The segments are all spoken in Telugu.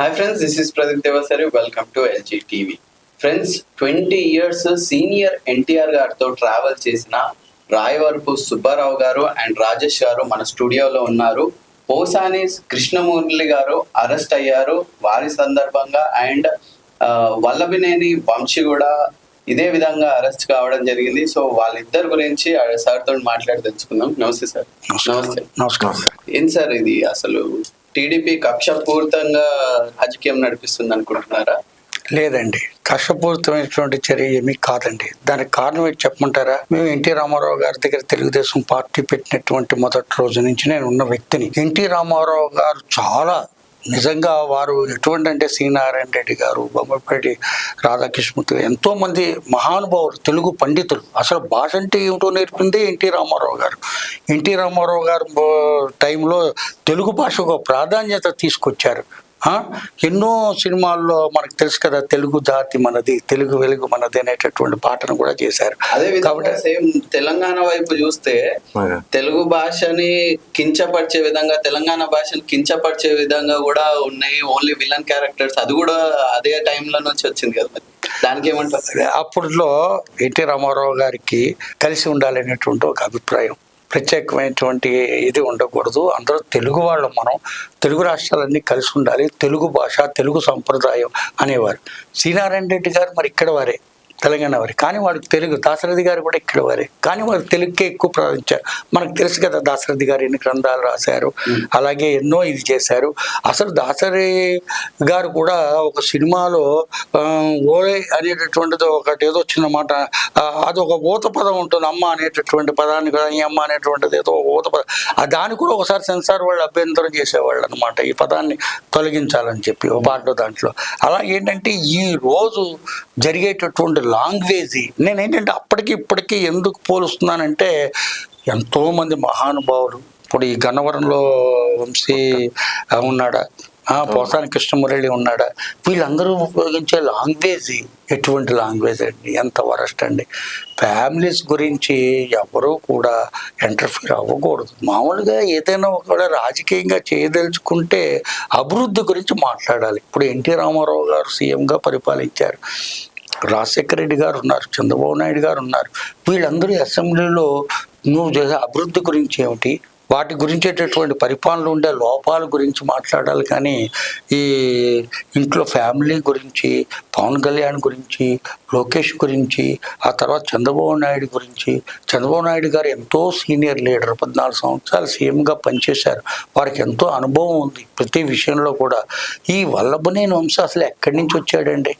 Hi friends this is Pradeep Devasari welcome to LG TV friends twenty years senior NTR గారితో ట్రావెల్ చేసిన రాయవరపు సుబ్బారావు గారు అండ్ రాజేష్ గారు మన స్టూడియోలో ఉన్నారు. పోసాని కృష్ణమూర్తి గారు అరెస్ట్ అయ్యారు. వారి సందర్భంగా అండ్ వల్లభినేని వంశీ కూడా ఇదే విధంగా అరెస్ట్ కావడం జరిగింది. సో వాళ్ళిద్దరి గురించి సార్ తోటి మాట్లాడి తెలుసుకుందాం. నమస్తే సార్. నమస్తే. నమస్కారం ఏం సార్ ఇది అసలు? టీడీపీ కక్షపూరితంగా రాజకీయం నడిపిస్తుంది అనుకుంటున్నారా? లేదండి. కష్టపూరితమైనటువంటి చర్య ఏమీ కాదండి. దానికి కారణం ఏంటి చెప్పమంటారా? మేము ఎన్టీ రామారావు గారి దగ్గర తెలుగుదేశం పార్టీ పెట్టినటువంటి మొదటి రోజు నుంచి నేను ఉన్న వ్యక్తిని. ఎన్టీ రామారావు గారు చాలా నిజంగా వారు ఎటువంటి అంటే సి. నారాయణ రెడ్డి గారు బొమ్మపేటి రాధాకృష్ణమూర్తి ఎంతోమంది మహానుభావులు తెలుగు పండితులు. అసలు భాష అంటే ఏమిటో నేర్పింది ఎన్టీ రామారావు గారు. ఎన్టీ రామారావు గారు టైంలో తెలుగు భాషకు ప్రాధాన్యత తీసుకొచ్చారు. ఎన్నో సినిమాల్లో మనకు తెలుసు కదా తెలుగు జాతి మనది తెలుగు వెలుగు మనది అనేటటువంటి పాటను కూడా చేశారు. అదే విధంగా కాబట్టి సేమ్ తెలంగాణ వైపు చూస్తే తెలుగు భాషని కించపరిచే విధంగా తెలంగాణ భాషని కించపరిచే విధంగా కూడా ఉన్నాయి ఓన్లీ విలన్ క్యారెక్టర్స్. అది కూడా అదే టైంలో నుంచి వచ్చింది కదా మరి. దానికి ఏమంటారు? అప్పట్లో ఎన్టీ రామారావు గారికి కలిసి ఉండాలనేటువంటి ఒక అభిప్రాయం. ప్రత్యేకమైనటువంటి ఇది ఉండకూడదు. అందరూ తెలుగు వాళ్ళు మనం తెలుగు రాష్ట్రాలన్నీ కలిసి ఉండాలి. తెలుగు భాష తెలుగు సంప్రదాయం అనేవారు. శ్రీనారాయణ రెడ్డి గారు మరి ఇక్కడ వారే. తెలంగాణ వారి. కానీ వాడు తెలుగు దాశరథి గారు కూడా ఇక్కడ వారే. కానీ వారు తెలుగుకే ఎక్కువ ప్రాధాన్యత మనకు తెలుసు కదా దాశరథి గారు ఎన్ని గ్రంథాలు రాశారు. అలాగే ఎన్నో ఇది చేశారు. అసలు దాసరి గారు కూడా ఒక సినిమాలో ఓయ్ అనేటటువంటిది ఒకటి ఏదో చిన్న మాట ఆ, అది ఒక ఊత పదం ఉంటుంది. అమ్మ అనేటటువంటి పదాన్ని కూడా ఈ అమ్మ అనేటువంటిది ఏదో ఊత పదం. దాన్ని కూడా ఒకసారి సెన్సార్ వాళ్ళు అభ్యంతరం చేసేవాళ్ళు అనమాట ఈ పదాన్ని తొలగించాలని చెప్పి ఒక పాటలో దాంట్లో. అలా ఏంటంటే ఈ రోజు జరిగేటటువంటి లాంగ్వేజ్. నేను ఏంటంటే అప్పటికి ఇప్పటికీ ఎందుకు పోలుస్తున్నానంటే ఎంతో మంది మహానుభావులు. ఇప్పుడు ఈ గన్నవరంలో వంశీ ఉన్నాడా పోసాని కృష్ణమురళి ఉన్నాడా. వీళ్ళందరూ ఉపయోగించే లాంగ్వేజ్. ఎటువంటి లాంగ్వేజ్ అండి? ఎంత వరస్ట్ అండి? ఫ్యామిలీస్ గురించి ఎవరూ కూడా ఎంటర్ఫీర్ అవ్వకూడదు. మామూలుగా ఏదైనా ఒకవేళ రాజకీయంగా చేయదలుచుకుంటే అభివృద్ధి గురించి మాట్లాడాలి. ఇప్పుడు ఎన్టీ రామారావు గారు సీఎంగా పరిపాలించారు. రాజశేఖర రెడ్డి గారు ఉన్నారు చంద్రబాబు నాయుడు గారు ఉన్నారు. వీళ్ళందరూ అసెంబ్లీలో నువ్వు చేసే అభివృద్ధి గురించి ఏమిటి? వాటి గురించేటటువంటి పరిపాలన ఉండే లోపాల గురించి మాట్లాడాలి కానీ ఈ ఇంట్లో ఫ్యామిలీ గురించి పవన్ కళ్యాణ్ గురించి లోకేష్ గురించి ఆ తర్వాత చంద్రబాబు నాయుడు గురించి చంద్రబాబు నాయుడు గారు ఎంతో సీనియర్ లీడర్ పద్నాలుగు సంవత్సరాలు సీఎంగా పనిచేశారు. వారికి ఎంతో అనుభవం ఉంది ప్రతి విషయంలో కూడా. ఈ వల్లభనేని వంశ అసలు ఎక్కడి నుంచి వచ్చాడండి?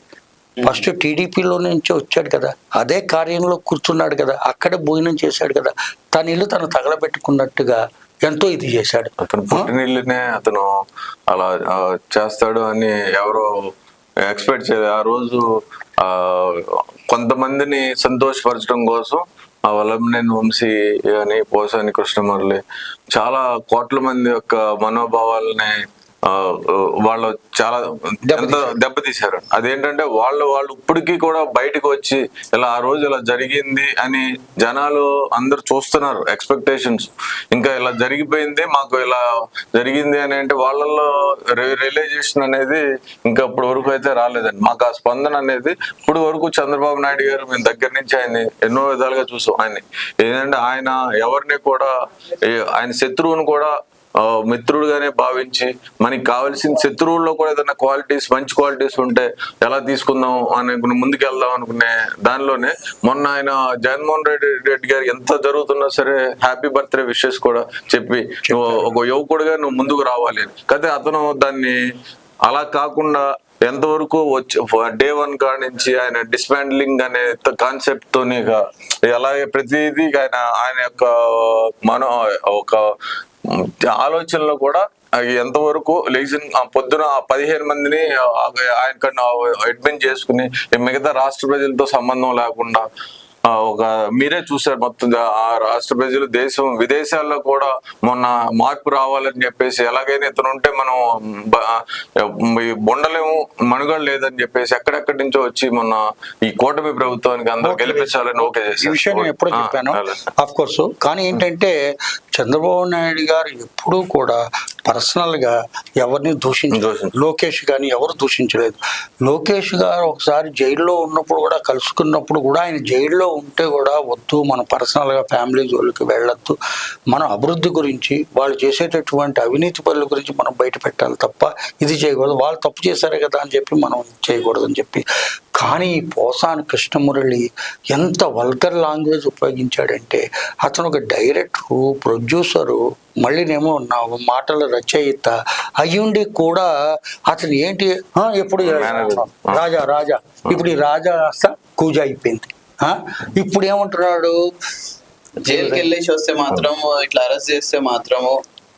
ఫస్ట్ టీడీపీలో నుంచి వచ్చాడు కదా. అదే కార్యంలో కూర్చున్నాడు కదా. అక్కడే భోజనం చేశాడు కదా. తన ఇల్లు తను తగలబెట్టుకున్నట్టుగా ఎంతో ఇది చేశాడు. అతను పుట్టినిల్లునే అతను అలా చేస్తాడు అని ఎవరో ఎక్స్పెక్ట్ చేయలేదు ఆ రోజు ఆ కొంతమందిని సంతోషపరచడం కోసం ఆ వల్లభనేని వంశీ అని పోసాని కృష్ణమురళి చాలా కోట్ల మంది యొక్క మనోభావాలని వాళ్ళు చాలా దెబ్బతీశారు అదేంటంటే వాళ్ళు వాళ్ళు ఇప్పటికీ కూడా బయటకు వచ్చి ఇలా ఆ రోజు ఇలా జరిగింది అని జనాలు అందరు చూస్తున్నారు ఎక్స్పెక్టేషన్స్ ఇంకా ఇలా జరిగిపోయింది మాకు ఇలా జరిగింది అని అంటే వాళ్ళల్లో రియలైజేషన్ అనేది ఇంకా ఇప్పుడు వరకు అయితే రాలేదండి. మాకు ఆ స్పందన అనేది ఇప్పుడు వరకు చంద్రబాబు నాయుడు గారు మేము దగ్గర నుంచి ఆయన్ని ఎన్నో విధాలుగా చూసాం. ఆయన్ని ఏంటంటే ఆయన ఎవరిని కూడా ఆయన శత్రువును కూడా మిత్రుడుగానే భావించి మనకి కావాల్సిన శత్రువుల్లో కూడా ఏదైనా క్వాలిటీస్ మంచి క్వాలిటీస్ ఉంటే ఎలా తీసుకుందాం అనుకుని ముందుకు వెళ్దాం అనుకునే దానిలోనే మొన్న ఆయన జగన్మోహన్ రెడ్డి రెడ్డి గారు ఎంత జరుగుతున్నా సరే హ్యాపీ బర్త్డే విషెస్ కూడా చెప్పి ఒక యువకుడిగా నువ్వు ముందుకు రావాలి అని. అతను దాన్ని అలా కాకుండా ఎంతవరకు వచ్చి డే వన్ కాడ నుంచి ఆయన డిస్మాండ్లింగ్ అనే కాన్సెప్ట్ తోని అలాగే ప్రతిదీ ఆయన ఆయన యొక్క మన ఒక ఆలోచనలో కూడా అది ఎంతవరకు లేచిన ఆ పొద్దున పదిహేను మందిని ఆయన కన్నా అడ్మిట్ చేసుకుని మిగతా రాష్ట్ర ప్రజలతో సంబంధం లేకుండా ఒక మీరే చూసారు మొత్తం ఆ రాష్ట్ర ప్రజలు దేశం విదేశాల్లో కూడా మొన్న మార్పు రావాలని చెప్పేసి ఎలాగైనా ఇతను ఉంటే మనం బొండలేము మనుగడ లేదని చెప్పేసి ఎక్కడెక్కడి నుంచో వచ్చి మొన్న ఈ కూటమి ప్రభుత్వానికి అందరూ గెలిపించాలని ఓకే ఈ విషయం నేను ఎప్పుడో చెప్పాను. ఆఫ్ కోర్స్ కానీ ఏంటంటే చంద్రబాబు నాయుడు గారు ఎప్పుడూ కూడా పర్సనల్గా ఎవరిని దూషించలేదు దూషించ- లోకేష్ కానీ ఎవరు దూషించలేదు. లోకేష్ గారు ఒకసారి జైల్లో ఉన్నప్పుడు కూడా కలుసుకున్నప్పుడు కూడా ఆయన జైల్లో ఉంటే కూడా వద్దు మనం పర్సనల్గా ఫ్యామిలీ జోలికి వెళ్ళొద్దు. మనం అభివృద్ధి గురించి వాళ్ళు చేసేటటువంటి అవినీతి పనుల గురించి మనం బయట పెట్టాలి తప్ప ఇది చేయకూడదు. వాళ్ళు తప్పు చేశారు కదా అని చెప్పి మనం చేయకూడదు అని చెప్పి కానీ ఈ పోసాని కృష్ణమురళి ఎంత వల్గర్ లాంగ్వేజ్ ఉపయోగించాడంటే అతను ఒక డైరెక్టరు ప్రొడ్యూసరు మళ్ళీనేమో నా మాటల రచయిత అయ్యుండి కూడా అతను ఏంటి? ఎప్పుడు. రాజా రాజా ఇప్పుడు ఈ రాజా కూజ అయిపోయింది. ఆ, ఇప్పుడు ఏమంటున్నాడు జైలుకి వెళ్ళేసి వస్తే మాత్రం ఇట్లా అరెస్ట్ చేస్తే మాత్రము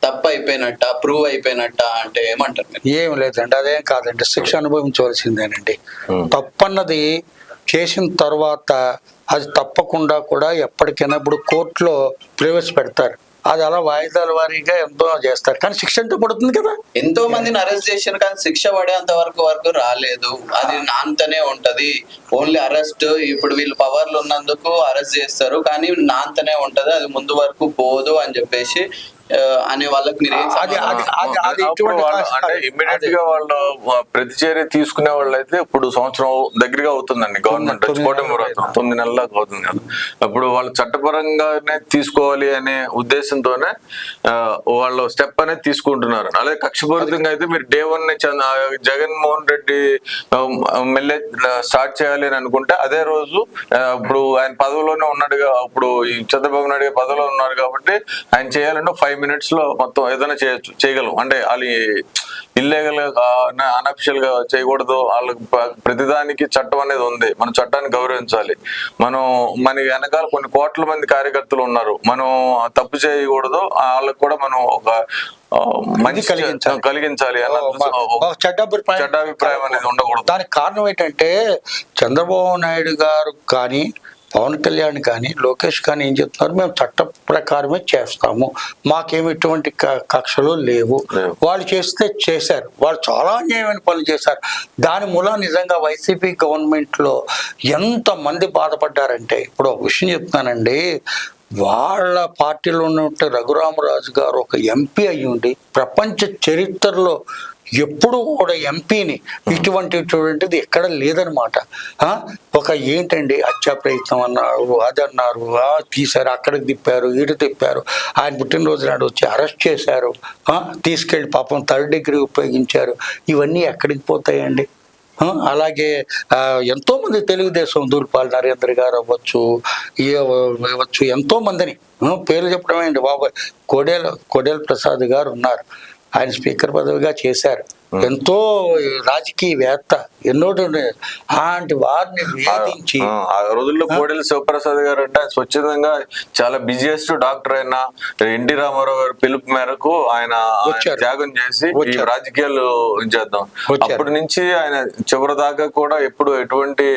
తప్పు అయిపోయినట్ట ప్రూవ్ అయిపోయినట్ట అంటే ఏమంటారు మీరు? ఏం లేదండి అదేం కాదండి శిక్ష అనుభవించవలసిందేనండి. Hmm. తప్పన్నది చేసిన తర్వాత అది తప్పకుండా కూడా ఎప్పటికైనా ఇప్పుడు కోర్టులో ప్రవేశపెడతారు. అది అలా వాయిదాల వారీగా ఎంతో చేస్తారు. కానీ శిక్ష అంటే పడుతుంది కదా? ఎంతో మందిని అరెస్ట్ చేసిన కానీ శిక్ష పడేంత వరకు వరకు రాలేదు. అది నాంతనే ఉంటది. ఓన్లీ అరెస్ట్ ఇప్పుడు వీళ్ళు పవర్లు ఉన్నందుకు అరెస్ట్ చేస్తారు. కానీ నాంతనే ఉంటది. అది ముందు వరకు పోదు అని చెప్పేసి అనే వాళ్ళకి మీరు. అంటే ఇమ్మీడియట్గా వాళ్ళు ఆ, ప్రతి చర్య తీసుకునే వాళ్ళు అయితే ఇప్పుడు సంవత్సరం దగ్గరగా అవుతుందండి. గవర్నమెంట్ తొమ్మిది నెలలు అవుతుంది. కదా. అప్పుడు వాళ్ళు చట్టపరంగానే తీసుకోవాలి అనే ఉద్దేశంతోనే వాళ్ళు స్టెప్ అనేది తీసుకుంటున్నారు. అలాగే కక్షపూరితంగా అయితే మీరు డే వన్ జగన్మోహన్ రెడ్డి మెల్లె స్టార్ట్ చేయాలి అని అనుకుంటే అదే రోజు ఇప్పుడు ఆయన పదవిలోనే ఉన్నాడుగా ఇప్పుడు ఈ చంద్రబాబు నాయుడు గారు పదవిలో ఉన్నారు కాబట్టి ఆయన చేయాలంటే ఫైవ్ మినిట్స్లో మొత్తం ఏదైనా చేయొచ్చు చేయగలం. అంటే వాళ్ళు ఇల్లీగల్గా అన్అఫిషియల్గా చేయకూడదు. వాళ్ళకి ప్ర- ప్రతిదానికి చట్టం అనేది ఉంది. మనం చట్టాన్ని గౌరవించాలి. మనం మన వెనకాల కొన్ని కోట్ల మంది కార్యకర్తలు ఉన్నారు. మనం తప్పు చేయకూడదు. వాళ్ళకి కూడా మనం ఒక మంచి కలిగించాలి. కలిగించాలి అన్న ఒక చెడ్డ అభిప్రాయం చెడ్డాభిప్రాయం అనేది ఉండకూడదు. దానికి కారణం ఏంటంటే చంద్రబాబు నాయుడు గారు కానీ పవన్ కళ్యాణ్ కానీ లోకేష్ కానీ ఏం చెప్తున్నారు? మేము చట్ట ప్రకారమే చేస్తాము. మాకేమి ఎటువంటి క- కక్షలు లేవు. వాళ్ళు చేస్తే చేశారు. వాళ్ళు చాలా అన్యాయమైన పనులు చేశారు. దాని మూల నిజంగా వైసీపీ గవర్నమెంట్లో ఎంత మంది బాధపడ్డారంటే ఇప్పుడు ఒక విషయం చెప్తున్నానండి. వాళ్ళ పార్టీలో ఉన్నట్టు రఘురామరాజు గారు ఒక ఎంపీ అయి ఉండి ప్రపంచ చరిత్రలో ఎప్పుడు కూడా ఎంపీని ఇటువంటి ఇటువంటిది ఎక్కడ లేదనమాట ఒక ఏంటండి హత్యా ప్రయత్నం అన్నారు అది అన్నారు తీశారు అక్కడికి తిప్పారు ఈడు తిప్పారు. ఆయన పుట్టినరోజు నాడు వచ్చి అరెస్ట్ చేశారు. తీసుకెళ్ళి పాపం థర్డ్ డిగ్రీ ఉపయోగించారు. ఇవన్నీ ఎక్కడికి పోతాయండి? అలాగే ఎంతోమంది తెలుగుదేశం దూర్పాల్ నరేంద్ర గారు అవ్వచ్చు అవ్వచ్చు ఎంతోమందిని పేర్లు చెప్పడమే అండి బాబు కోడేల కోడేల ప్రసాద్ గారు ఉన్నారు. ఆయన స్పీకర్ పదవిగా చేశారు ఎంతో రాజకీయవేత్త ఎన్నో అలాంటి వారిని వేధించి ఆ, రోజుల్లో కోడెల శివప్రసాద్ గారు అంటే స్వచ్ఛందంగా చాలా బిజియెస్ట్ డాక్టర్ అయిన ఎన్టీ రామారావు గారి పిలుపు మేరకు ఆయన. త్యాగం చేసి ఈ. రాజకీయాలు చేద్దాం. అప్పటి నుంచి ఆయన చివరి దాకా కూడా ఎప్పుడు ఎటువంటి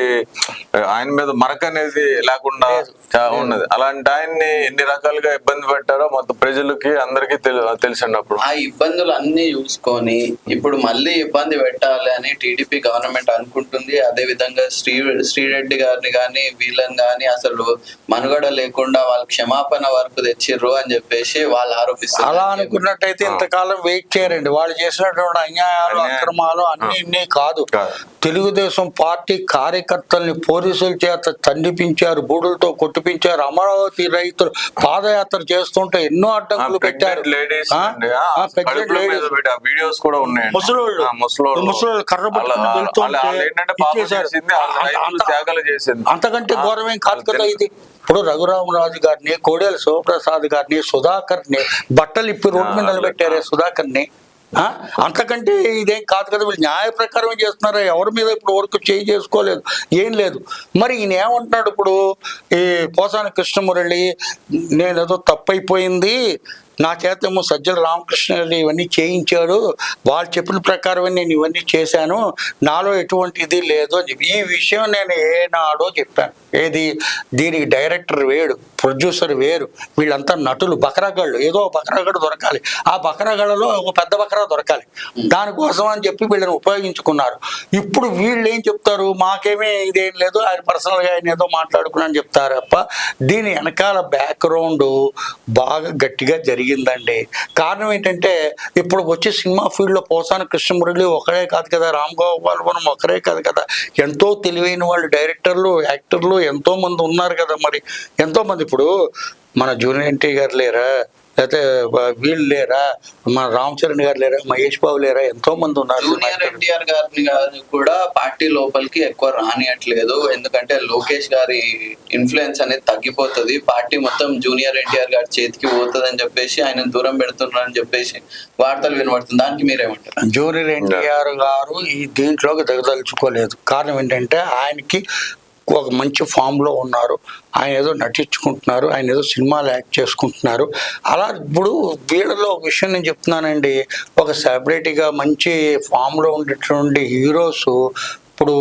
ఆయన మీద మరక అనేది లేకుండా ఉన్నది. అలాంటి ఆయన్ని ఎన్ని రకాలుగా ఇబ్బంది పెట్టారో మొత్తం ప్రజలకి అందరికీ తెలు తెలిసండి అప్పుడు. ఆ ఇబ్బందులు అన్ని చూసుకొని ఇప్పుడు మళ్ళీ ఇబ్బంది పెట్టాలి అని టీడీపీ గవర్నమెంట్ అనుకుంటుంది. అదే విధంగా శ్రీ శ్రీరెడ్డి గారిని కానీ వీళ్ళని కానీ అసలు మనుగడ లేకుండా వాళ్ళు క్షమాపణ వరకు తెచ్చిర్రు అని చెప్పేసి వాళ్ళు ఆరోపిస్తారు అలా అనుకున్నట్టయితే ఇంతకాలం వెయిట్ చేయరండి. వాళ్ళు చేసినటువంటి అన్యాయాలు అన్యాయం. అక్రమాలు అన్ని ఇన్ని కాదు. కాదు. తెలుగుదేశం పార్టీ కార్యకర్తల్ని పోలీసుల చేత తండిపించారు బూడులతో కొట్టిపించారు అమరావతి రైతులు పాదయాత్ర చేస్తుంటే ఎన్నో అడ్డంకులు పెట్టారు. వీడియోస్ కూడా ముసలోళ్ళు. ముసలోళ్ళు. కర్ర చేసింది అంతకంటే ఘోరమేం కాదు కదా. ఇది. ఇప్పుడు రఘురామరాజు గారిని కోడేల శివప్రసాద్ గారిని సుధాకర్ని బట్టలు ఇప్పి రోడ్డు మీద నిలబెట్టారే సుధాకర్ని? అంతకంటే ఇదేం కాదు కదా వీళ్ళు న్యాయ ప్రకారం చేస్తున్నారా? ఎవరి మీద ఇప్పుడు వరకు చేయి చేసుకోలేదు? ఏం లేదు. మరి ఈయన ఏమంటున్నాడు ఇప్పుడు? ఈ పోసాని కృష్ణమురళి నేనేదో తప్పైపోయింది నా చేతేమో సజ్జల రామకృష్ణ ఇవన్నీ చేయించాడు వాళ్ళు చెప్పిన ప్రకారమే నేను ఇవన్నీ చేశాను నాలో ఎటువంటి ఇది లేదు అని చెప్పి. ఈ విషయం నేను ఏనాడో చెప్పాను. ఏది? దీనికి డైరెక్టర్ వేడు. ప్రొడ్యూసర్ వేరు. వీళ్ళంతా నటులు బకరాగాళ్ళు. ఏదో ఒక బకరాగాడు దొరకాలి. ఆ బకరాగాళ్ళలో ఒక పెద్ద బకరా దొరకాలి. దానికోసం అని చెప్పి వీళ్ళని ఉపయోగించుకున్నారు. ఇప్పుడు వీళ్ళు ఏం చెప్తారు? మాకేమీ ఇదేం లేదు. ఆయన పర్సనల్గా ఆయన ఏదో మాట్లాడుకున్నాను అని చెప్తారు తప్ప దీని వెనకాల బ్యాక్గ్రౌండ్ బాగా గట్టిగా జరిగిందండి. కారణం ఏంటంటే ఇప్పుడు వచ్చే సినిమా ఫీల్డ్లో పోసాను కృష్ణమురళి ఒకరే కాదు కదా రామ్ గోపాల్ మనం ఒకరే కాదు కదా ఎంతో తెలివైన వాళ్ళు డైరెక్టర్లు యాక్టర్లు ఎంతోమంది ఉన్నారు కదా మరి. ఎంతో మంది ఇప్పుడు మన జూనియర్ ఎన్టీ గారు లేరా? లేకపోతే వీళ్ళు లేరా? మన రామ్ చరణ్ గారు లేరా? మహేష్ బాబు లేరా? ఎంతో మంది ఉన్నారు జూనియర్ ఎన్టీఆర్ గారిని కూడా పార్టీ లోపలికి ఎక్కువ రానియట్లేదు. ఎందుకంటే లోకేష్ గారి ఇన్ఫ్లుయెన్స్ అనేది తగ్గిపోతుంది. పార్టీ మొత్తం జూనియర్ ఎన్టీఆర్ గారి చేతికి పోతుంది అని చెప్పేసి ఆయన దూరం పెడుతున్నారని చెప్పేసి వార్తలు వినబడుతుంది. దానికి మీరేమంటారు? జూనియర్ ఎన్టీఆర్ గారు ఈ దీంట్లోకి దిగదలుచుకోలేదు కారణం ఏంటంటే ఆయనకి ఒక మంచి ఫామ్లో ఉన్నారు. ఆయన ఏదో నటించుకుంటున్నారు. ఆయన ఏదో సినిమాలు యాక్ట్ చేసుకుంటున్నారు. అలా ఇప్పుడు వీళ్ళలో ఒక విషయం నేను చెప్తున్నానండి. ఒక సెలబ్రిటీగా మంచి ఫామ్లో ఉండేటువంటి హీరోస్ ఇప్పుడు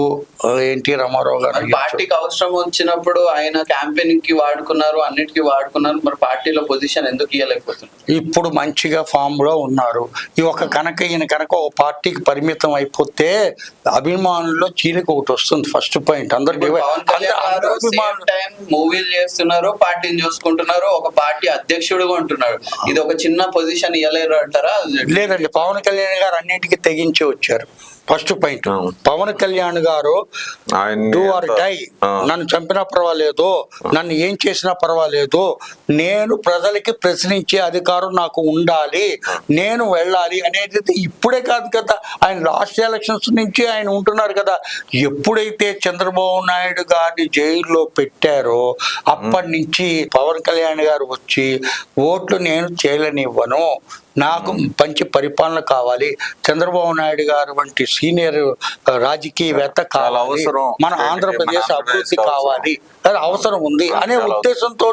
ఎన్టీ రామారావు గారు పార్టీకి అవసరం వచ్చినప్పుడు ఆయన క్యాంపెయినింగ్కి వాడుకున్నారు అన్నిటికీ వాడుకున్నారు మరి పార్టీలో పొజిషన్ ఎందుకు ఇవ్వలేకపోతున్నారు ఇప్పుడు మంచిగా ఫామ్లో ఉన్నారు. ఈ ఒక కనుక ఈయన కనుక ఒక పార్టీకి పరిమితం అయిపోతే అభిమానుల్లో చీలిక ఒకటి వస్తుంది ఫస్ట్ పాయింట్ అందరు ఇప్పుడు divide- పవన్ కళ్యాణ్ అందరు- గారు అందరు సేమ్ అభిమానులు. టైం మూవీలు చేస్తున్నారు పార్టీని చూసుకుంటున్నారు ఒక పార్టీ అధ్యక్షుడుగా ఉంటున్నారు. ఇది ఒక చిన్న పొజిషన్ ఇవ్వలేరు అంటారా? లేదండి పవన్ కళ్యాణ్ గారు అన్నింటికి తెగించి వచ్చారు. First point. పవన్ కళ్యాణ్ గారు డూ ఆర్ డై. నన్ను చంపినా పర్వాలేదు. నన్ను ఏం చేసినా పర్వాలేదు. నేను ప్రజలకి ప్రశ్నించే అధికారం నాకు ఉండాలి. నేను వెళ్ళాలి అనేది ఇప్పుడే కాదు కదా. ఆయన లాస్ట్ ఎలక్షన్స్ నుంచి ఆయన ఉంటున్నారు కదా. ఎప్పుడైతే చంద్రబాబు నాయుడు గారిని జైల్లో పెట్టారో అప్పటి నుంచి పవన్ కళ్యాణ్ గారు వచ్చి ఓట్లు నేను చేయలేనివ్వను. నాకు మంచి పరిపాలన కావాలి. చంద్రబాబు నాయుడు గారు వంటి సీనియర్ రాజకీయవేత్త కావాలి. అవసరం. మన ఆంధ్రప్రదేశ్ అభివృద్ధి కావాలి. అవసరం ఉంది అనే ఉద్దేశంతో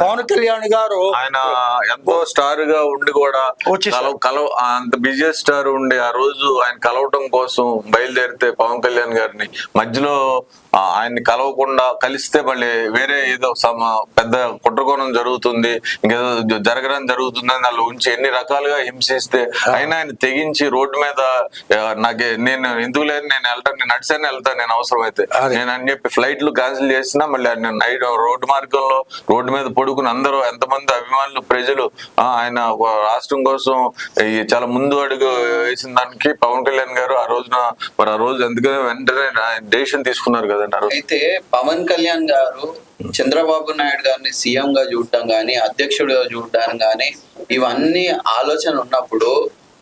పవన్ కళ్యాణ్ గారు ఆయన ఎంతో స్టార్గా ఉండి కూడా. కలవ కలవ అంత బిజీ స్టార్ ఉండి ఆ రోజు ఆయన కలవటం కోసం బయలుదేరితే పవన్ కళ్యాణ్ గారిని మధ్యలో ఆయన్ని కలవకుండా కలిస్తే మళ్ళీ వేరే ఏదో పెద్ద కుట్రకోణం జరుగుతుంది ఇంకేదో జరగడం జరుగుతుంది అని వాళ్ళు ఉంచి ఎన్ని రకాలుగా హింసిస్తే అయినా ఆయన తెగించి రోడ్డు మీద నాకే నేను ఎందుకు లేదు నేను వెళ్తాను నేను నడిచాను వెళ్తాను నేను అవసరం అయితే. నేను అని చెప్పి ఫ్లైట్లు క్యాన్సిల్ చేసినా మళ్ళీ ఆయన నైట్ రోడ్డు మార్గంలో రోడ్డు మీద పడుకుని అందరూ ఎంతమంది అభిమానులు ప్రజలు ఆ, ఆయన ఒక రాష్ట్రం కోసం ఈ చాలా ముందు అడుగు వేసిన దానికి పవన్ కళ్యాణ్ గారు ఆ రోజున మరి ఆ రోజు ఎందుకని వెంటనే డెసిషన్ తీసుకున్నారు కదండి ఆ రోజు. అయితే పవన్ కళ్యాణ్ గారు చంద్రబాబు నాయుడు గారిని సీఎం గా చూడటం గానీ అధ్యక్షుడిగా చూడటం గానీ ఇవన్నీ ఆలోచన ఉన్నప్పుడు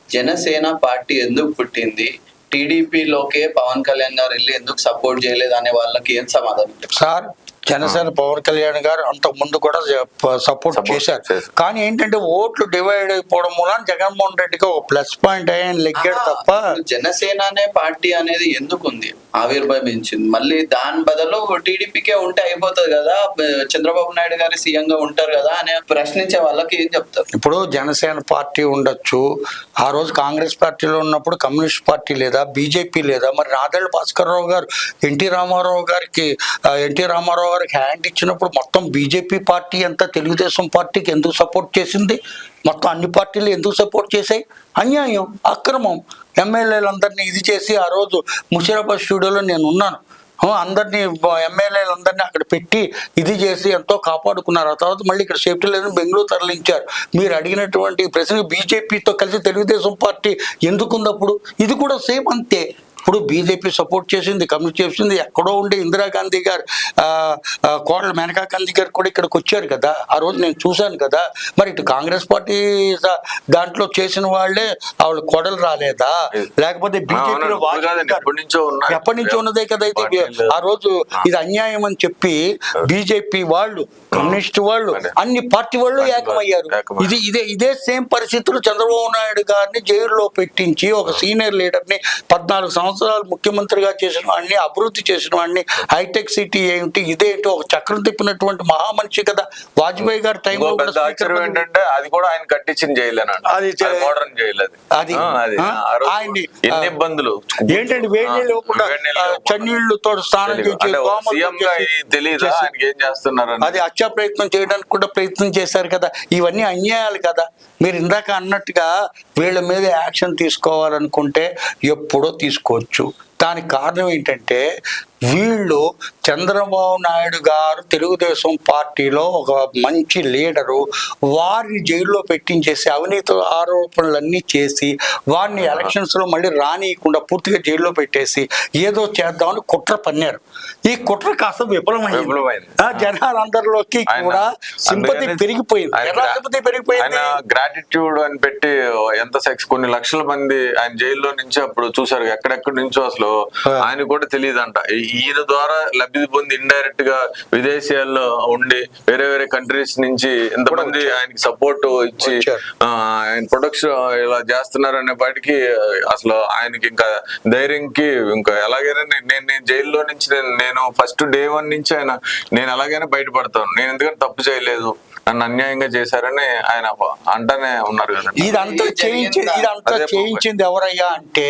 జనసేన పార్టీ ఎందుకు పుట్టింది? టీడీపీలోకే పవన్ కళ్యాణ్ గారు వెళ్ళి ఎందుకు సపోర్ట్ చేయలేదు అనే వాళ్ళకి ఏం సమాధానం? సార్ జనసేన పవన్ కళ్యాణ్ గారు అంత ముందు కూడా సపోర్ట్ చేశారు. కానీ ఏంటంటే ఓట్లు డివైడ్ అయిపోవడం మూలన జగన్మోహన్ రెడ్డికి ఒక ప్లస్ పాయింట్ అయ్యాను లెగ్గాడు తప్ప జనసేన అనే పార్టీ అనేది ఎందుకు ఉంది ఆవిర్భవించింది మళ్ళీ దాని బదులు టీడీపీకే ఉంటే అయిపోతుంది కదా. చంద్రబాబు నాయుడు గారి సీఎం గా ఉంటారు కదా అని ప్రశ్నించే వాళ్ళకి ఏం చెప్తారు? ఇప్పుడు జనసేన పార్టీ ఉండొచ్చు. ఆ రోజు కాంగ్రెస్ పార్టీలో ఉన్నప్పుడు కమ్యూనిస్ట్ పార్టీ లేదా బీజేపీ లేదా. మరి నాదెళ్ళ భాస్కర్ రావు గారు ఎన్టీ రామారావు గారికి ఎన్టీ రామారావు గారికి హ్యాండ్ ఇచ్చినప్పుడు మొత్తం బీజేపీ పార్టీ అంతా తెలుగుదేశం పార్టీకి ఎందుకు సపోర్ట్ చేసింది? మొత్తం అన్ని పార్టీలు ఎందుకు సపోర్ట్ చేశాయి? అన్యాయం అక్రమం. ఎమ్మెల్యేలందరినీ ఇది చేసి ఆ రోజు ముషీరాబాద్ స్టూడియోలో నేను ఉన్నాను. అందరినీ ఎమ్మెల్యేలందరినీ అక్కడ పెట్టి ఇది చేసి ఎంతో కాపాడుకున్నారు. ఆ తర్వాత మళ్ళీ ఇక్కడ సేఫ్టీ లేదని బెంగళూరు తరలించారు. మీరు అడిగినటువంటి ప్రశ్న బీజేపీతో కలిసి తెలుగుదేశం పార్టీ ఎందుకుందప్పుడు? ఇది కూడా సేమ్ అంతే. ఇప్పుడు బీజేపీ సపోర్ట్ చేసింది కమ్యూనిస్ట్ చేసింది ఎక్కడో ఉండే ఇందిరాగాంధీ గారు కోడలు మేనకా గాంధీ గారు కూడా ఇక్కడికి వచ్చారు కదా. ఆ రోజు నేను చూశాను కదా. మరి ఇటు కాంగ్రెస్ పార్టీ దాంట్లో చేసిన వాళ్ళే ఆవిడ కోడలు రాలేదా? లేకపోతే బీజేపీలో కాదండి, ఎప్పటి నుంచో ఉన్నదే కదా ఇది. ఆ రోజు ఇది అన్యాయం అని చెప్పి బీజేపీ వాళ్ళు కమ్యూనిస్ట్ వాళ్ళు. అన్ని పార్టీ వాళ్ళు ఏకమయ్యారు. ఇది ఇదే ఇదే సేమ్ పరిస్థితులు చంద్రబాబు నాయుడు గారిని జైల్లో పెట్టించి ఒక సీనియర్ లీడర్ని పద్నాలుగు సంవత్సరాలు ముఖ్యమంత్రిగా చేసిన వాడిని అభివృద్ధి చేసిన వాడిని హైటెక్ సిటీ ఏంటి ఇదేంటి ఒక చక్రం తిప్పినటువంటి మహామనిషి కదా. వాజ్పేయి గారి టైంలో ఆశ్చర్యం ఏంటంటే అది కూడా ఆయన కట్టించిన జైలేనండి అది మోడర్న్ జైలు అది. అది, ఆ, అది. ఆ, ఆ రోజు ఆయన్ని, ఎన్ని ఇబ్బందులు. ఏంటంటే వేడి నీళ్ళు ఇవ్వకుండా. చన్నీళ్ళతో స్నానం ఆయనకి ఏం చేస్తున్నారని. అది హత్యా ప్రయత్నం చేయడానికి కూడా ప్రయత్నం చేశారు కదా. ఇవన్నీ అన్యాయాలు కదా. మీరు ఇందాక అన్నట్టుగా వీళ్ళ మీద యాక్షన్ తీసుకోవాలనుకుంటే ఎప్పుడో తీసుకోవచ్చు. దానికి కారణం ఏంటంటే వీళ్ళు చంద్రబాబు నాయుడు గారు తెలుగుదేశం పార్టీలో ఒక మంచి లీడరు వారిని జైల్లో పెట్టించేసి అవినీతి ఆరోపణలన్నీ చేసి వారిని ఎలక్షన్స్లో మళ్ళీ రానియకుండా పూర్తిగా జైల్లో పెట్టేసి ఏదో చేద్దామని కుట్ర పన్నారు. ఈ కుట్ర కాస్త విఫలమైంది. జనాలందరిలోకి కూడా సింపతి పెరిగిపోయింది. సింపతి పెరిగిపోయింది? గ్రాటిట్యూడ్ అని పెట్టి ఎంత సెక్స్ కొన్ని లక్షల మంది ఆయన జైల్లో నుంచి అప్పుడు చూసారు ఎక్కడెక్కడి నుంచో అసలు ఆ. ఆయన కూడా తెలియదంట. ఈయన ద్వారా లబ్ధి పొంది ఇండైరెక్ట్గా విదేశీయాల్లో ఉండి వేరే వేరే కంట్రీస్ నుంచి ఎంతమంది ఆయనకి సపోర్ట్ ఇచ్చి ఆయన ప్రొడక్షన్ ఇలా చేస్తున్నారు అనే పాటికి అసలు ఆయనకి ఇంకా ధైర్యంకి ఇంకా ఎలాగైనా నేను నేను- జైల్లో నుంచి నేను- ఫస్ట్ డే వన్ నుంచి ఆయన నేను ఎలాగైనా బయటపడతాను. నేను ఎందుకంటే తప్పు చేయలేదు? నన్ను అన్యాయంగా చేశారని ఆయన అంటానే ఉన్నారు కదా ఇదంతా ఇది చేయించి జరిగిందా? ఇదంతా చేయించింది ఎవరయ్యా అంటే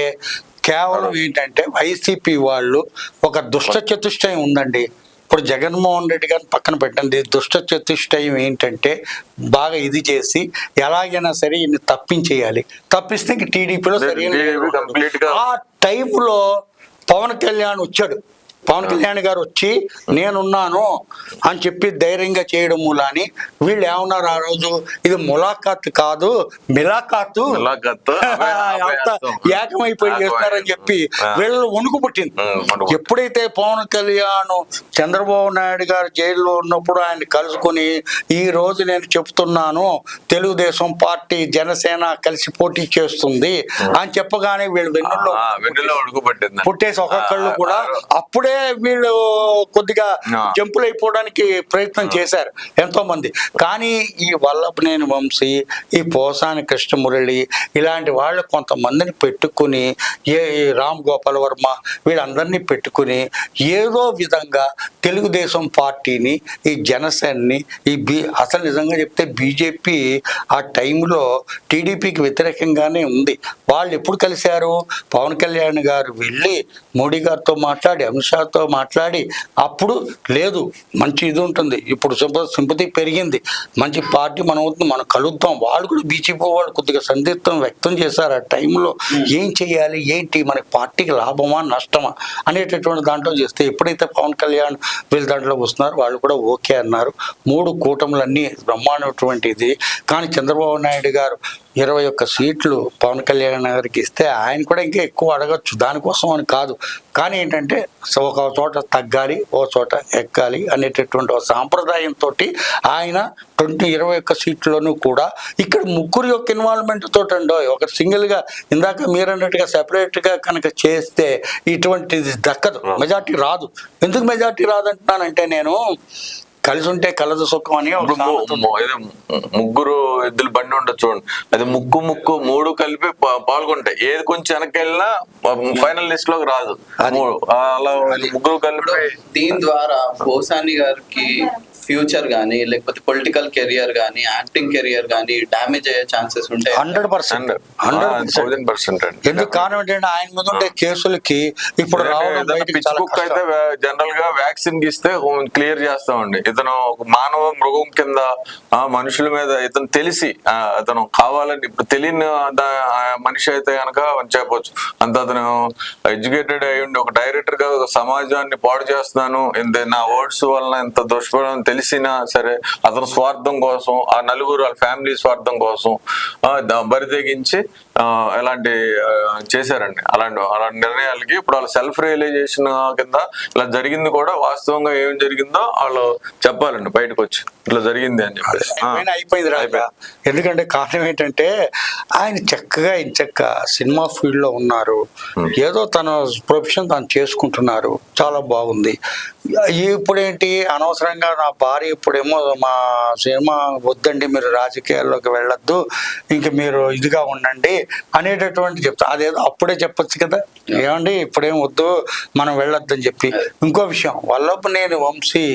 కేవలం ఏంటంటే వైసీపీ వాళ్ళు ఒక దుష్ట చతుష్టయం ఉందండి. ఇప్పుడు జగన్మోహన్ రెడ్డి గారిని పక్కన పెట్టండి. దుష్ట చతుష్టయం ఏంటంటే బాగా ఇది చేసి ఎలాగైనా సరే ఈయన్ని తప్పించేయాలి. తప్పిస్తే ఇంక టీడీపీలో సరైన ఆ టైపులో పవన్ కళ్యాణ్ వచ్చాడు. పవన్ కళ్యాణ్ గారు వచ్చి నేనున్నాను అని చెప్పి ధైర్యంగా చేయడం మూలాని వీళ్ళు ఏమన్నారు ఆ రోజు? ఇది ములాఖాత్ కాదు మిలాఖాతు. ఏకమైపోయి చేస్తున్నారని చెప్పి. వీళ్ళు వణుకు పుట్టింది. ఎప్పుడైతే పవన్ కళ్యాణ్ చంద్రబాబు నాయుడు గారు జైల్లో ఉన్నప్పుడు ఆయన కలుసుకుని ఈ రోజు నేను చెప్తున్నాను తెలుగుదేశం పార్టీ జనసేన కలిసి పోటీ చేస్తుంది అని చెప్పగానే వీళ్ళు వెన్నుల్లో పుట్టేసి ఒక్కొక్కళ్ళు కూడా అప్పుడే వీళ్ళు కొద్దిగా. జంపులు అయిపోవడానికి ప్రయత్నం చేశారు ఎంతో మంది కానీ ఈ వల్లభనేని వంశీ ఈ పోసాని కృష్ణమురళి ఇలాంటి వాళ్ళు కొంతమందిని పెట్టుకుని ఏ రామ్ గోపాల్ వర్మ వీళ్ళందరినీ పెట్టుకుని ఏదో విధంగా తెలుగుదేశం పార్టీని ఈ జనసేనని ఈ బి అసలు నిజంగా చెప్తే బీజేపీ ఆ టైంలో టీడీపీకి వ్యతిరేకంగానే ఉంది. వాళ్ళు ఎప్పుడు కలిశారు? పవన్ కళ్యాణ్ గారు వెళ్ళి మోడీ గారితో మాట్లాడి అమిత్ షాతో మాట్లాడి అప్పుడు లేదు మంచి ఇది ఉంటుంది. ఇప్పుడు సింపతి పెరిగింది. మంచి పార్టీ మనం అవుతుంది మనం కలుద్దాం. వాళ్ళు కూడా బీజేపీ వాళ్ళు కొద్దిగా సందిగ్ధం వ్యక్తం చేశారు ఆ టైంలో. ఏం చేయాలి? ఏంటి? మన పార్టీకి లాభమా? నష్టమా? అనేటటువంటి దాంట్లో చేస్తే ఎప్పుడైతే పవన్ కళ్యాణ్ వీళ్ళ దాంట్లో వస్తున్నారు వాళ్ళు కూడా ఓకే అన్నారు. మూడు కూటములన్నీ బ్రహ్మాండమైనటువంటిది. కానీ చంద్రబాబు నాయుడు గారు ఇరవై ఒక్క సీట్లు పవన్ కళ్యాణ్ గారికి ఇస్తే ఆయన కూడా ఇంకా ఎక్కువ అడగచ్చు. దానికోసం అని కాదు. కానీ ఏంటంటే ఒక చోట తగ్గాలి ఓ చోట ఎక్కాలి అనేటటువంటి ఒక సాంప్రదాయంతో ఆయన ట్వంటీ ఇరవై ఒక్క సీట్లోనూ కూడా ఇక్కడ ముగ్గురు యొక్క ఇన్వాల్వ్మెంట్ తోటి అండో ఒక సింగిల్గా ఇందాక మీరు అన్నట్టుగా సెపరేట్గా కనుక చేస్తే ఇటువంటిది దక్కదు. మెజార్టీ రాదు. ఎందుకు మెజార్టీ రాదంటున్నానంటే నేను కలిసి ఉంటే కలదు సుఖం అని ఒక సామెత ఉంది. ముగ్గురు ఎద్దులు బండి ఉండదు చూడండి అది ముక్కు ముక్కు మూడు కలిపి పా- పాల్గొంటాయి ఏది కొంచెం వెనక్కి వెళ్ళినా ఫైనల్ లిస్ట్లోకి రాదు అది. మూడు అలా ముగ్గురు కలిపి దీని ద్వారా పోసాని గారికి ఫ్యూచర్ గానీ లేకపోతే పొలిటికల్ కెరియర్ గానీ యాక్టింగ్ కెరియర్ గానీ డ్యామేజ్ అయ్యే ఛాన్సెస్ ఉంటాయి. Hundred percent. హండ్రెడ్. పర్సెంట్ ఎందుకు కారణం ఏంటంటే ఆయన మీద ఉండే కేసులకి ఇప్పుడు బుక్ అయితే. జనరల్గా వ్యాక్సిన్ ఇస్తే క్లియర్ చేస్తామండి. ఇతను ఒక మానవ మృగం కింద ఆ మనుషుల మీద ఇతను తెలిసి ఆ, అతను కావాలని ఇప్పుడు తెలియని మనిషి అయితే కనుక చెప్పొచ్చు. అంత అతను ఎడ్యుకేటెడ్ అయి ఉండి ఒక డైరెక్టర్గా ఒక సమాజాన్ని పాడు చేస్తున్నాను. ఇంత నా వర్డ్స్ వలన ఇంత దుష్పడం తెలిసినా సరే అతను స్వార్థం కోసం ఆ నలుగురు వాళ్ళ ఫ్యామిలీ స్వార్థం కోసం ఆ, ద- బరితెగించి ఇలాంటి చేశారండి. అలాంటి అలాంటి నిర్ణయాలకి ఇప్పుడు వాళ్ళ సెల్ఫ్ రియలైజేషన్ కింద ఇలా జరిగింది కూడా వాస్తవంగా ఏం జరిగిందో వాళ్ళు చెప్పాలండి బయటకు వచ్చి ఇట్లా జరిగింది అని చెప్పేసి. అయిపోయింది. ఎందుకంటే కారణం ఏంటంటే ఆయన చక్కగా ఇంచక్క సినిమా ఫీల్డ్లో ఉన్నారు ఏదో తన ప్రొఫెషన్ తను చేసుకుంటున్నారు. చాలా బాగుంది. ఇప్పుడేంటి? అనవసరంగా నా భార్య ఇప్పుడేమో మా సినిమా వద్దండి మీరు రాజకీయాల్లోకి వెళ్ళొద్దు ఇంక మీరు ఇదిగా ఉండండి అనేటటువంటి చెప్తా అదేదో అప్పుడే చెప్పొచ్చు కదా. ఏమండి? ఇప్పుడేం వద్దు మనం వెళ్ళొద్దని చెప్పి. ఇంకో విషయం వల్లభనేని వంశీ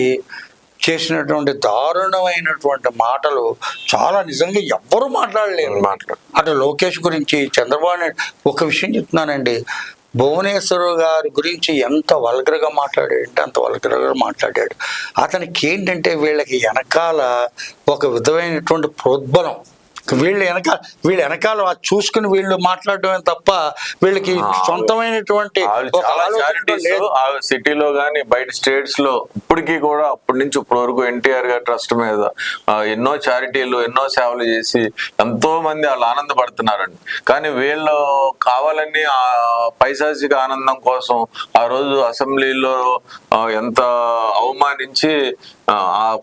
చేసినటువంటి దారుణమైనటువంటి మాటలు చాలా నిజంగా ఎవ్వరూ మాట్లాడలేరు. మాట్లాడు అటు లోకేష్ గురించి చంద్రబాబు నాయుడు ఒక విషయం చెప్తున్నానండి. భువనేశ్వర్ గారి గురించి ఎంత వల్గరగా మాట్లాడాడంటే అంత వల్గరగా మాట్లాడాడు. అతనికి ఏంటంటే వీళ్ళకి వెనకాల ఒక విధమైనటువంటి ప్రోద్బలం. వీళ్ళు వెనక వీళ్ళు వెనకాల చూసుకుని వీళ్ళు మాట్లాడటమే తప్ప వీళ్ళకి సొంతమైనటువంటి సిటీలో గానీ బయట స్టేట్స్లో ఇప్పటికీ కూడా అప్పటి నుంచి ఇప్పటి వరకు ఎన్టీఆర్ గారి ట్రస్ట్ మీద ఎన్నో చారిటీలు ఎన్నో సేవలు చేసి ఎంతో మంది వాళ్ళు ఆనందపడుతున్నారండి. కానీ వీళ్ళు కావాలని ఆ పైశాచిక ఆనందం కోసం ఆ రోజు అసెంబ్లీలో ఎంత అవమానించి ఆ,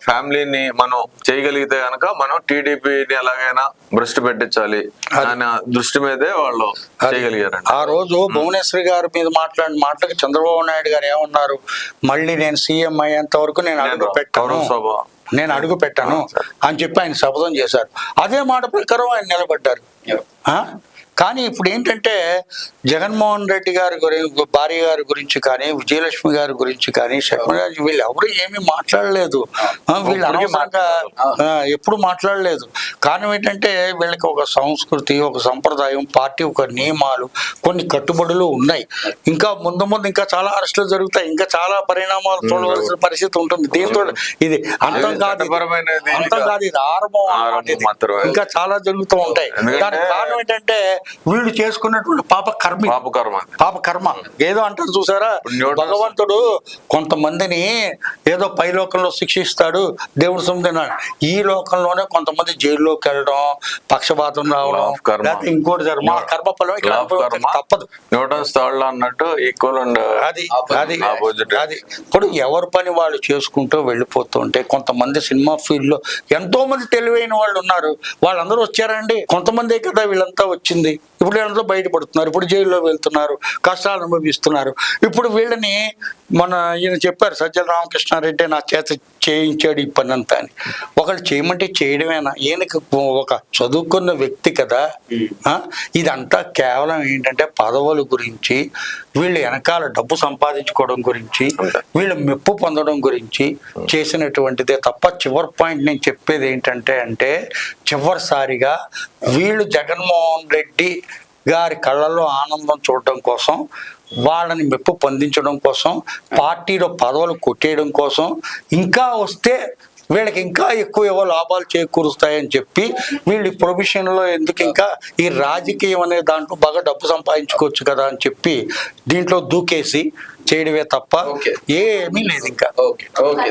ఫ్యామిలీని మనం చేయగలిగితే గనక మనం టీడీపీని ఎలాగైనా భ్రష్టు పెట్టించాలి అనే దృష్టి మీదే వాళ్ళు చేయగలిగారండి ఆ రోజు భువనేశ్వరి గారి మీద మాట్లాడిన మాటలకు చంద్రబాబు నాయుడు గారు ఏమన్నారు? మళ్ళీ నేను సీఎం అయ్యేంత వరకు నేను అడుగు పెట్టాను. నేను అడుగు పెట్టాను అని చెప్పి ఆయన శపథం చేశారు. అదే మాట ప్రకారం ఆయన నిలబడ్డారు. ఆ? కానీ ఇప్పుడు ఏంటంటే జగన్మోహన్ రెడ్డి గారి గురించి భార్య గారి గురించి కానీ విజయలక్ష్మి గారి గురించి కానీ శర్మరాజు వీళ్ళు ఎవరు ఏమీ మాట్లాడలేదు. వీళ్ళు అనవసరంగా ఎప్పుడు మాట్లాడలేదు. కారణం ఏంటంటే వీళ్ళకి ఒక సంస్కృతి ఒక సంప్రదాయం పార్టీ ఒక నియమాలు కొన్ని కట్టుబడులు ఉన్నాయి. ఇంకా ముందు ముందు ఇంకా చాలా అరెస్టులు జరుగుతాయి. ఇంకా చాలా పరిణామాలు చూడవలసిన పరిస్థితి ఉంటుంది. దీంతో ఇది అంతం కాదు అంతం కాదు. ఇది ఆరంభం. ఇంకా చాలా జరుగుతూ ఉంటాయి. దానికి కారణం ఏంటంటే వీళ్ళు చేసుకున్నటువంటి పాప కర్మ పాప కర్మ. పాప కర్మ. ఏదో అంటారు చూసారా? భగవంతుడు కొంతమందిని ఏదో పై లోకంలో శిక్షిస్తాడు దేవుడు సొమ్మిదిన ఈ లోకంలోనే కొంతమంది జైల్లోకి వెళ్ళడం పక్షపాతం రావడం. లేకపోతే ఇంకోటి జరగడం. మా కర్మ ఫలం ఇక్కడ. తప్పదు. న్యూటన్స్ థర్డ్ అన్నట్టు ఈక్వల్ అండ్ అది. అది. అది. ఇప్పుడు ఎవరి పని వాళ్ళు చేసుకుంటూ వెళ్ళిపోతుంటే కొంతమంది సినిమా ఫీల్డ్లో ఎంతో మంది తెలివైన వాళ్ళు ఉన్నారు. వాళ్ళందరూ వచ్చారండి. కొంతమందే కదా వీళ్ళంతా వచ్చింది. think ఇప్పుడు వీళ్ళంతా బయటపడుతున్నారు ఇప్పుడు జైల్లో వెళ్తున్నారు కష్టాలు అనుభవిస్తున్నారు. ఇప్పుడు వీళ్ళని మన ఈయన చెప్పారు సజ్జల రామకృష్ణారెడ్డి నా చేత చేయించాడు ఈ పని అంతా అని. ఒకళ్ళు చేయమంటే చేయడమేనా? ఈయనకి ఒక చదువుకున్న వ్యక్తి కదా? ఇదంతా కేవలం ఏంటంటే పదవుల గురించి వీళ్ళు వెనకాల డబ్బు సంపాదించుకోవడం గురించి వీళ్ళు మెప్పు పొందడం గురించి చేసినటువంటిదే తప్ప చివరి పాయింట్ నేను చెప్పేది ఏంటంటే అంటే చివరిసారిగా వీళ్ళు జగన్మోహన్ రెడ్డి గారి కళ్ళల్లో ఆనందం చూడడం కోసం వాళ్ళని మెప్పు పొందించడం కోసం పార్టీలో పదవులు కొట్టేయడం కోసం ఇంకా వస్తే వీళ్ళకి ఇంకా ఎక్కువ ఏవో లాభాలు చేకూరుస్తాయని చెప్పి వీళ్ళు ఈ ప్రొఫెషన్లో ఎందుకు ఇంకా ఈ రాజకీయం అనే దాంట్లో బాగా డబ్బు సంపాదించుకోవచ్చు కదా అని చెప్పి దీంట్లో దూకేసి చేయడమే తప్ప. ఏమీ లేదు ఇంకా. ఓకే. ఓకే.